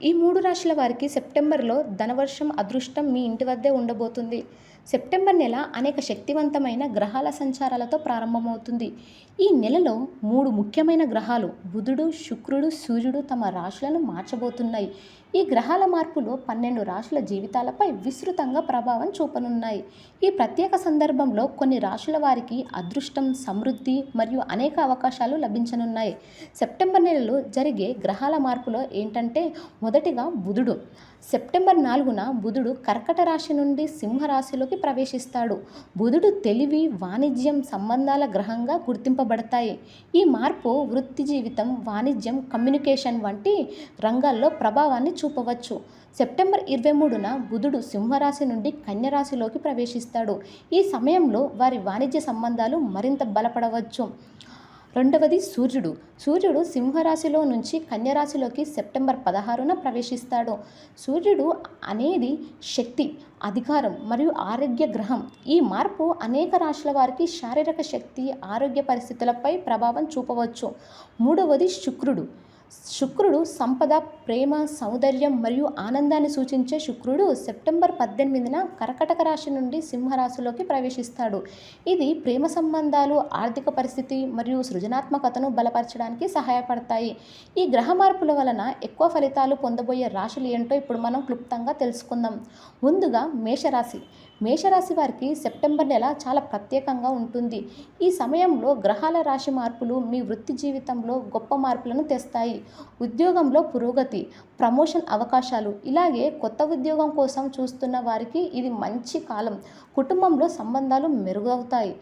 ఈ మూడు రాశుల వారికి సెప్టెంబర్లో ధనవర్షం అదృష్టం మీ ఇంటి వద్దే ఉండబోతుంది. సెప్టెంబర్ నెల అనేక శక్తివంతమైన గ్రహాల సంచారాలతో ప్రారంభమవుతుంది. ఈ నెలలో మూడు ముఖ్యమైన గ్రహాలు బుధుడు శుక్రుడు సూర్యుడు తమ రాశులను మార్చబోతున్నాయి. ఈ గ్రహాల మార్పులు పన్నెండు రాశుల జీవితాలపై విస్తృతంగా ప్రభావం చూపనున్నాయి. ఈ ప్రత్యేక సందర్భంలో కొన్ని రాశుల వారికి అదృష్టం సమృద్ధి మరియు అనేక అవకాశాలు లభించనున్నాయి. సెప్టెంబర్ నెలలో జరిగే గ్రహాల మార్పులో ఏంటంటే మొదటిగా బుధుడు. సెప్టెంబర్ నాలుగున బుధుడు కర్కట రాశి నుండి సింహరాశిలోకి ప్రవేశిస్తాడు. బుధుడు తెలివి వాణిజ్యం సంబంధాల గ్రహంగా గుర్తింపబడతాయి. ఈ మార్పు వృత్తి జీవితం వాణిజ్యం కమ్యూనికేషన్ వంటి రంగాల్లో ప్రభావాన్ని చూపవచ్చు. సెప్టెంబర్ ఇరవై మూడున బుధుడు సింహరాశి నుండి కన్యరాశిలోకి ప్రవేశిస్తాడు. ఈ సమయంలో వారి వాణిజ్య సంబంధాలు మరింత బలపడవచ్చు. రెండవది సూర్యుడు. సూర్యుడు సింహరాశిలో నుంచి కన్యరాశిలోకి సెప్టెంబర్ పదహారున ప్రవేశిస్తాడు. సూర్యుడు అనేది శక్తి అధికారం మరియు ఆరోగ్య గ్రహం. ఈ మార్పు అనేక రాశుల వారికి శారీరక శక్తి ఆరోగ్య పరిస్థితులపై ప్రభావం చూపవచ్చు. మూడవది శుక్రుడు. శుక్రుడు సంపద ప్రేమ సౌందర్యం మరియు ఆనందాన్ని సూచించే శుక్రుడు సెప్టెంబర్ పద్దెనిమిదిన కర్కటక రాశి నుండి సింహరాశిలోకి ప్రవేశిస్తాడు. ఇది ప్రేమ సంబంధాలు ఆర్థిక పరిస్థితి మరియు సృజనాత్మకతను బలపరచడానికి సహాయపడతాయి. ఈ గ్రహ మార్పుల వలన ఎక్కువ ఫలితాలు పొందబోయే రాశులు ఏంటో ఇప్పుడు మనం క్లుప్తంగా తెలుసుకుందాం. ముందుగా మేషరాశి. మేషరాశి వారికి సెప్టెంబర్ నెల చాలా ప్రత్యేకంగా ఉంటుంది. ఈ సమయంలో గ్రహాల రాశి మార్పులు మీ వృత్తి జీవితంలో గొప్ప మార్పులను తెస్తాయి. ఉద్యోగంలో పురోగతి ప్రమోషన్ అవకాశాలు. ఇలాగే కొత్త ఉద్యోగం కోసం చూస్తున్న వారికి ఇది మంచి కాలం. కుటుంబంలో సంబంధాలు మెరుగవుతాయి.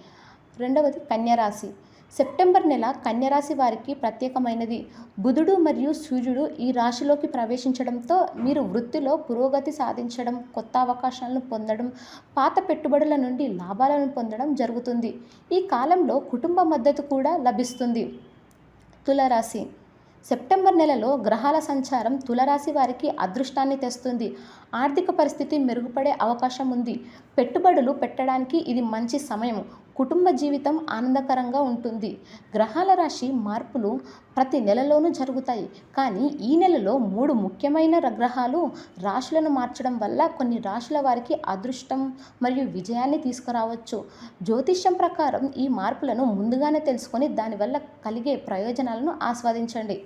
రెండవది కన్యరాశి. సెప్టెంబర్ నెల కన్యరాశి వారికి ప్రత్యేకమైనది. బుధుడు మరియు సూర్యుడు ఈ రాశిలోకి ప్రవేశించడంతో మీరు వృత్తిలో పురోగతి సాధించడం కొత్త అవకాశాలను పొందడం పాత పెట్టుబడుల నుండి లాభాలను పొందడం జరుగుతుంది. ఈ కాలంలో కుటుంబ మద్దతు కూడా లభిస్తుంది. తులరాశి. సెప్టెంబర్ నెలలో గ్రహాల సంచారం తులరాశి వారికి అదృష్టాన్ని తెస్తుంది. ఆర్థిక పరిస్థితి మెరుగుపడే అవకాశం ఉంది. పెట్టుబడులు పెట్టడానికి ఇది మంచి సమయం. కుటుంబ జీవితం ఆనందకరంగా ఉంటుంది. గ్రహాల రాశి మార్పులు ప్రతి నెలలోనూ జరుగుతాయి. కానీ ఈ నెలలో మూడు ముఖ్యమైన గ్రహాలు రాశులను మార్చడం వల్ల కొన్ని రాశుల వారికి అదృష్టం మరియు విజయాన్ని తీసుకురావచ్చు. జ్యోతిష్యం ప్రకారం ఈ మార్పులను ముందుగానే తెలుసుకొని దానివల్ల కలిగే ప్రయోజనాలను ఆస్వాదించండి.